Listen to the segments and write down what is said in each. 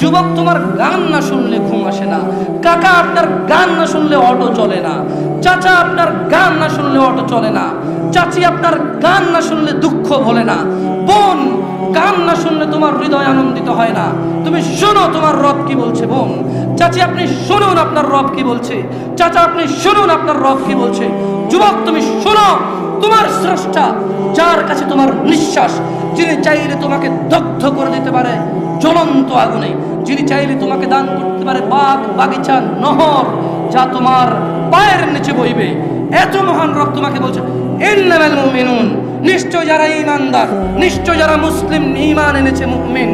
যুবক তোমার গান না শুনলে ঘুম আসে না। কাকা আপনার গান না শুনলে অটো চলে না। চাচা আপনার গান না শুনলে অটো চলে না। চাচি আপনার গান না শুনলে দুঃখ ভোলে না। বোন, গান না শুনলে তোমার হৃদয় আনন্দিত হয় না। তুমি শোনো তোমার রব কি বলছে, বোন। চাচি আপনি শুনুন আপনার রব কি বলছে। চাচা আপনি শুনুন আপনার রব কি বলছে। যুবক তুমি শোনো তোমার স্রষ্টা, যার কাছে তোমার নিঃশ্বাস, যিনি চাইলে তোমাকে দগ্ধ করে দিতে পারে। জ্বলন্ত আগুনে। যিনি চাইলে তোমাকে দান করতে পারে বাগ বাগিচা, নহর, যা তোমার পায়ের নিচে বইবে। এত মহান রব তোমাকে বলছে, ইন্নামাল মুমিনুন। নিশ্চয় যারা ঈমানদার, নিশ্চয় যারা মুসলিম, ঈমান এনেছে মুমিন।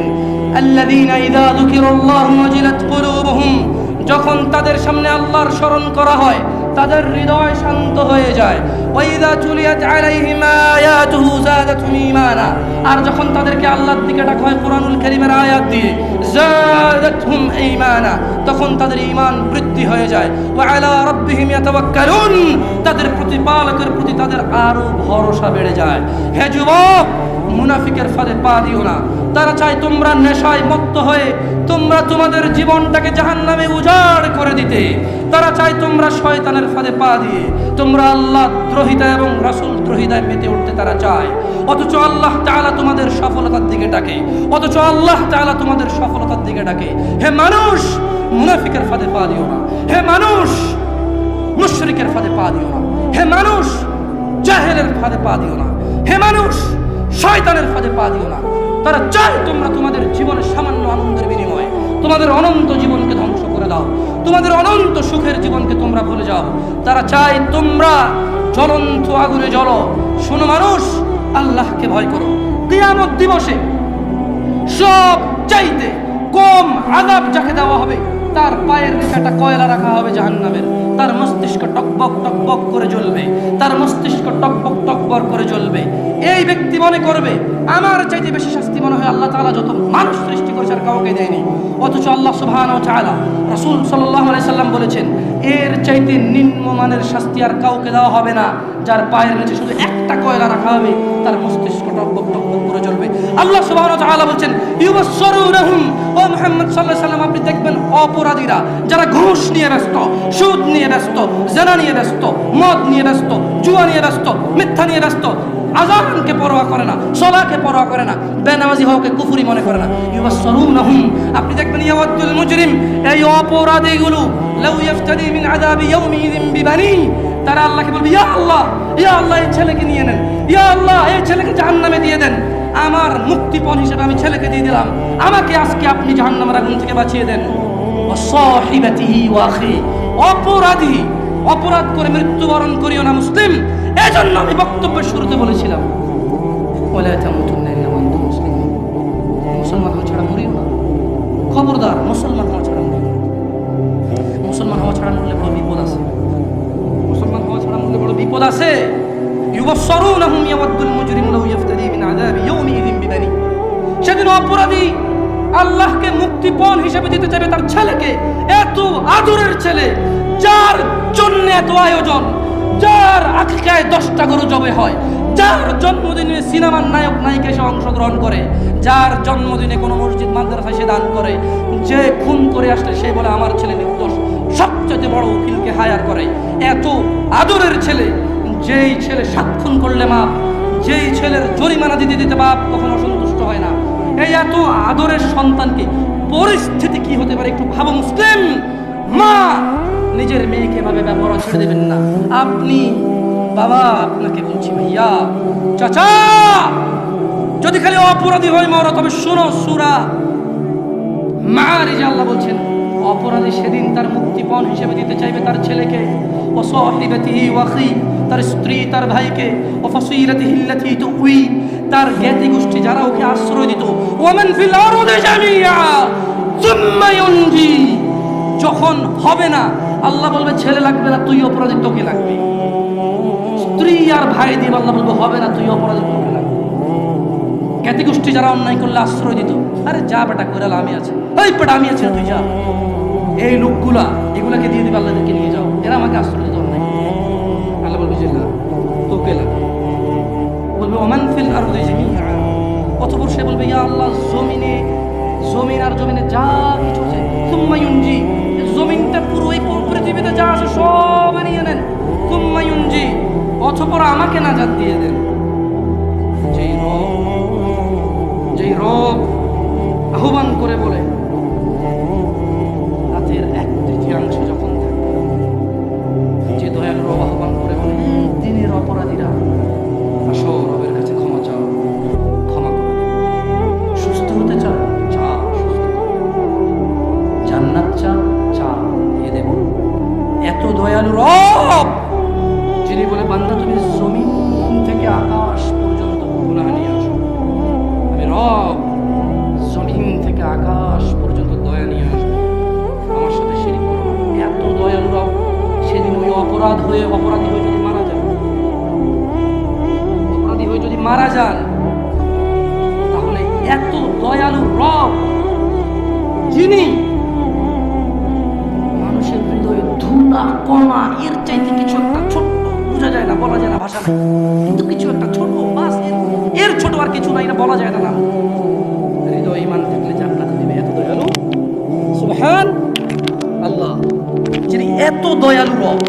আল্লাযীনা ইযা যুকিরাল্লাহু ওয়াজিলাত কুলুবুহুম। যখন তাদের সামনে আল্লাহর স্মরণ করা হয় তাদের হৃদয় শান্ত হয়ে যায়। ওয়াইদা তুলিয়াত আলাইহিম আয়াতুহু যাদাতুহুম ঈমানা। আর যখন তাদেরকে আল্লাহর দিকে ডাকা হয় কোরআনুল কারীমের আয়াত দিয়ে, যাদাতুহুম ঈমানা, তখন তাদের ঈমান বৃদ্ধি হয়ে যায়। ওয়া আলা রাব্বিহিম ইয়াতাওয়াক্কালুন, তাদের প্রতিপালকের প্রতি তাদের আরও ভরসা বেড়ে যায়। হে যুবক মুনাফিকের ফাঁদে পা দিও না। তারা চায় তোমরা নেশায় মত্ত হয়ে, তোমরা তোমাদের জীবনটাকে জাহান্নামে উজাড় করে দিতে। তারা চায় তোমরা শয়তানের ফাঁদে পা দিয়ে, তোমরা আল্লাহ দ্রোহিতা এবং রাসুল দ্রোহিতায় মেতে উঠতে তারা চায়। অথচ আল্লাহ তাআলা তোমাদের সফলতার দিকে ডাকে। অথচ আল্লাহ তাআলা তোমাদের সফলতার দিকে ডাকে। হে মানুষ, মুনাফিকের ফাঁদে পা দিও না। হে মানুষ, মুশরিকের ফাঁদে পা দিও না। হে মানুষ, জাহেলের ফাঁদে পা দিও না। হে মানুষ শয়তানের ফাঁদে পা দিও না। তারা চায় তোমরা তোমাদের জীবনের সামান্য আনন্দের বিনিময়ে তোমাদের অনন্ত জীবনকে ধ্বংস করে দাও। তোমাদের অনন্ত সুখের জীবনকে তোমরা ভুলে যাও। তারা চায় তোমরা জ্বলন্ত আগুনে জ্বলো। শোনো মানুষ, আল্লাহকে ভয় করো। কিয়ামত দিবসে সব চাইতে কম আদাব যাকে দেওয়া হবে, তার পায়ের নিচে একটা কয়লা রাখা হবে জাহান্নামের। তার মস্তিষ্ক টকবক টকবক করে জ্বলবে। তার মস্তিষ্ক টকবক টকবক করে জ্বলবে। এই ব্যক্তি মনে করবে, আমার চাইতে বেশি শাস্তি মনে হয় আল্লাহ তাআলা যত মানুষ সৃষ্টি করেছে আর কাউকে দেয়নি। অথচ আল্লাহ সুবহানাহু ওয়া তাআলা রাসূল আলাইহি সাল্লাম বলেছেন, এর চাইতে নিম্নমানের শাস্তি আর কাউকে দেওয়া হবে না। যার পায়ের নিচে শুধু একটা কয়লা রাখা হবে, তার মস্তিষ্ক টকবক টকবক করে জ্বলবে। আল্লাহ ওয়া তাআলা বলছেন, ইউবাসসিরুনহুম ও মুহাম্মদ সাল্লাল্লাহু আলাইহি সাল্লাম, আপনি দেখবেন অপরাধীরা, যারা ঘুষ নিয়ে ব্যস্ত, সুদ নিয়ে ব্যস্ত, জেনা নিয়ে ব্যস্ত, মদ নিয়ে ব্যস্ত, জুয়া নিয়ে ব্যস্ত, মিথ্যা নিয়ে ব্যস্ত, আজানকে পরোয়া করে না পরোয়া করে না, বেনামাজি হওয়াকে কুফুরি মনে করে না। ইউবাসসিরুনহুম, আপনি দেখবেন মুজরিম, এই অপরাধীগুলো, লাউ মিন আযাবি বিবানি, তারা আল্লাহকে বলবে, ইয়া আল্লাহ ইয়া আল্লাহ, এই ছেলেকে নিয়ে নেন, ইয়া আল্লাহ, এই ছেলেকে জাহান্নামে দিয়ে দেন, আমার মুক্তিপণ হিসেবে আমি ছেলেকে দিয়ে দিলাম, আমাকে আজকে আপনি জাহান্নামের আগুন থেকে বাঁচিয়ে দেন। ওয়াসাহিবাতিহি ওয়াখি অপরাধী, অপরাধ করে মৃত্যুবরণ করিও না মুসলিম। এজন্য আমি বক্তব্যের শুরুতে বলেছিলাম মুসলিমুন হওয়া ছাড়া মরিও না। খবরদার, মুসলমান হওয়া ছাড়া মরিও মুসলমান হওয়া ছাড়া মরলে বড় বিপদ আছে। মুসলমান হওয়া ছাড়া মরলে বড় বিপদ আছে। ইউবসরুনহুম ইয়াওয়াদ্দুল মুজরিমু লাউ ইফতাদি মিন আযাবি ইয়াউমিযিন বিবানি সেদিন অপরাধী আল্লাহকে মুক্তিপণ হিসেবে দিতে চাইবে তার ছেলেকে। এত আদরের ছেলে, যার জন্য এত আয়োজন, যার আকিকায় দশটা গরু জবে হয়, যার জন্মদিনে সিনেমার নায়ক নায়িকা এসে অংশগ্রহণ করে, যার জন্মদিনে কোনো মসজিদ মাদ্রাসায় সে দান করে, যে খুন করে আসলে সে বলে, আমার ছেলে নির্দোষ সবচেয়ে বড় উকিলকে হায়ার করে। এত আদরের ছেলে, যেই ছেলে সাত খুন করলে মাপ, যেই ছেলের জরিমানা দিতে দিতে বাপ কখনো এই এত আদরের সন্তানকে পরিস্থিতি কি হতে পারে একটু ভাবো, মুসলিম মা, নিজের মেয়েকে এভাবে ব্যবহার ছেড়ে দেবেন না। আপনি, বাবা, আপনাকে বলছি ভাইয়া, চাচা, যদি খালি অপরাধী হয় মরো, তবে শোনো, সুরা মারিজ আল্লাহ বলছেন, অপরাধী সেদিন তার মুক্তিপণ হিসেবে দিতে চাইবে তার ছেলেকে, ও সহিবাতিহি ওয়াখি তার স্ত্রী, তার ভাইকে, ও ফসিরাতিহি আল্লাতি তুই তার জ্ঞাতি গোষ্ঠী যারা ওকে আশ্রয় দিত ওমান যখন হবে না, আল্লাহ বলবে, ছেলে লাগবে না, তুই অপরাধী তোকে লাগবে। স্ত্রী আর ভাই দিয়ে আল্লাহ বলবে, হবে না, তুই অপরাধী তোকে লাগবে। জ্ঞাতি গোষ্ঠী যারা অন্যায় করলে আশ্রয় দিত, আরে যা বেটা করে আমি আছে। ওই বেটা, আমি আছি, তুই যা। এই লোকগুলা, এগুলাকে দিয়ে দিবে, আল্লাহদেরকে নিয়ে যাও। এরা আমাকে আশ্রয় দিত অন্যায় আল্লাহ বলবে, যে তোকে লাগবে। বলবে, ওমান ফিল আর অথবা সে বলবে, ইয়া আল্লাহ, জমিনে, জমিন আর জমিনে যা কিছু আছে সুম্মায়ুঞ্জি জমিনটা পুরো এই পৃথিবীতে যা আছে, সব নিয়ে নেন। সুম্মায়ুঞ্জি অথপর আমাকে নাজাত দিয়ে দেন। দয়ালু রব, যিনি বলে, বান্দা, তুমি জমিন থেকে আকাশ পর্যন্ত গুনাহ নিয়ে আসো। আমি রব, জমিন থেকে আকাশ পর্যন্ত দয়া নিয়ে আসব। আমার সাথে করো এত দয়ালু রব, সেদিন ওই অপরাধ হয়ে, অপরাধী হয়ে যদি মারা যান, অপরাধী হয়ে যদি মারা যান, তাহলে এত দয়ালু রব, যিনি ধুলা কণা এর চাইতে কিছু একটা ছোট্ট, বোঝা যায় না, বলা যায় না ভাষা কিন্তু কিছু একটা ছোট, বাস, এর ছোট আর কিছু নাই না, বলা যায় না না হৃদয় ইমান থাকলে জান্নাতে দেবে, এত দয়ালু? সুবহান আল্লাহ। যিনি এত দয়ালু রব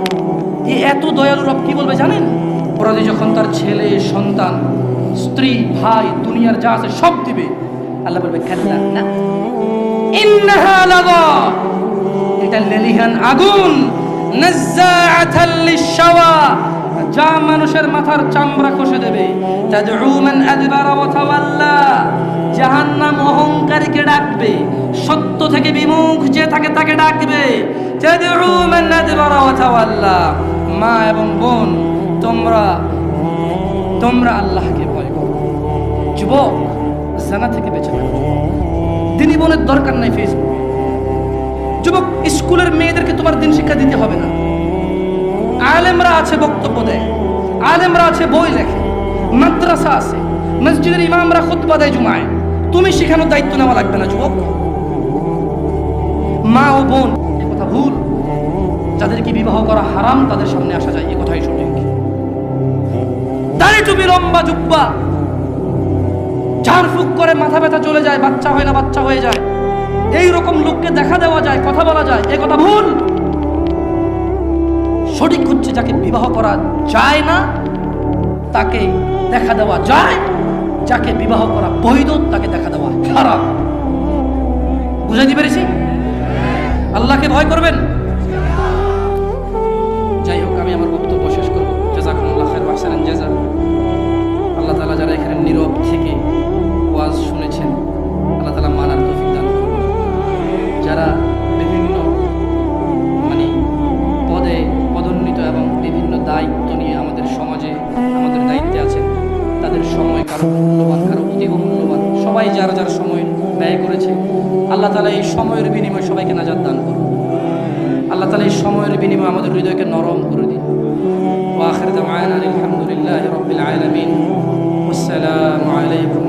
এই এত দয়ালু রব কি বলবে জানেন? অপরাধী যখন তার ছেলে, সন্তান, স্ত্রী, ভাই, দুনিয়ার যা আছে সব দিবে, আল্লাহ বলবে কাল্লা না। এটা লেলিহান আগুন। যা মানুষের মাথার চামড়া কষে দেবে। তাওয়াল্লা, জাহান্নাম অহংকারীকে ডাকবে। সত্য থেকে বিমুখ যে থাকে তাকে ডাকবে। মা এবং বোন, তোমরা তোমরা আল্লাহকে ভয় করো। যুবক, জানা থেকে বেঁচে থাকো। দিনী বোনের দরকার নাই ফেসবুকে যুবক, স্কুলের মেয়েদেরকে তোমার দিন শিক্ষা দিতে হবে না। আলেমরা আছে বক্তব্য দেয়, আলেমরা আছে বই লেখে, মাদ্রাসা আছে, মসজিদের ইমামরা খুতবা দেয় জুমায়। তুমি শেখানোর দায়িত্ব নেওয়া লাগবে না, যুবক। মা ও বোন কথা ভুল। যাদেরকে বিবাহ করা হারাম, তাদের সামনে আসা যায়, এ কথাই সঠিক। দাড়ি টুপি, লম্বা জুব্বা। ঝাড় ফুক করে মাথা ব্যথা চলে যায়, বাচ্চা হয় না, বাচ্চা হয়ে যায়। এই রকম লোককে দেখা দেওয়া যায়, কথা বলা যায়, এ কথা ভুল। সঠিক হচ্ছে যাকে বিবাহ করা যায় না, তাকে দেখা দেওয়া যায়। যাকে বিবাহ করা বৈধ, তাকে দেখা দেওয়া খারাপ। বুঝাইতে পেরেছি? আল্লাহকে ভয় করবেন? যাই হোক, আমি আমার বক্তব্য শেষ করব। আল্লাহ তাআলা যারা এখানে নীরব যার যার সময় ব্যয় করেছে। আল্লাহ তালা এই সময়ের বিনিময়ে সবাইকে নাজার দান করুন। আল্লাহ তালা এই সময়ের বিনিময়ে আমাদের হৃদয়কে নরম করে দিন। আলহামদুলিল্লাহ রবিলাম আসসালামাইকুম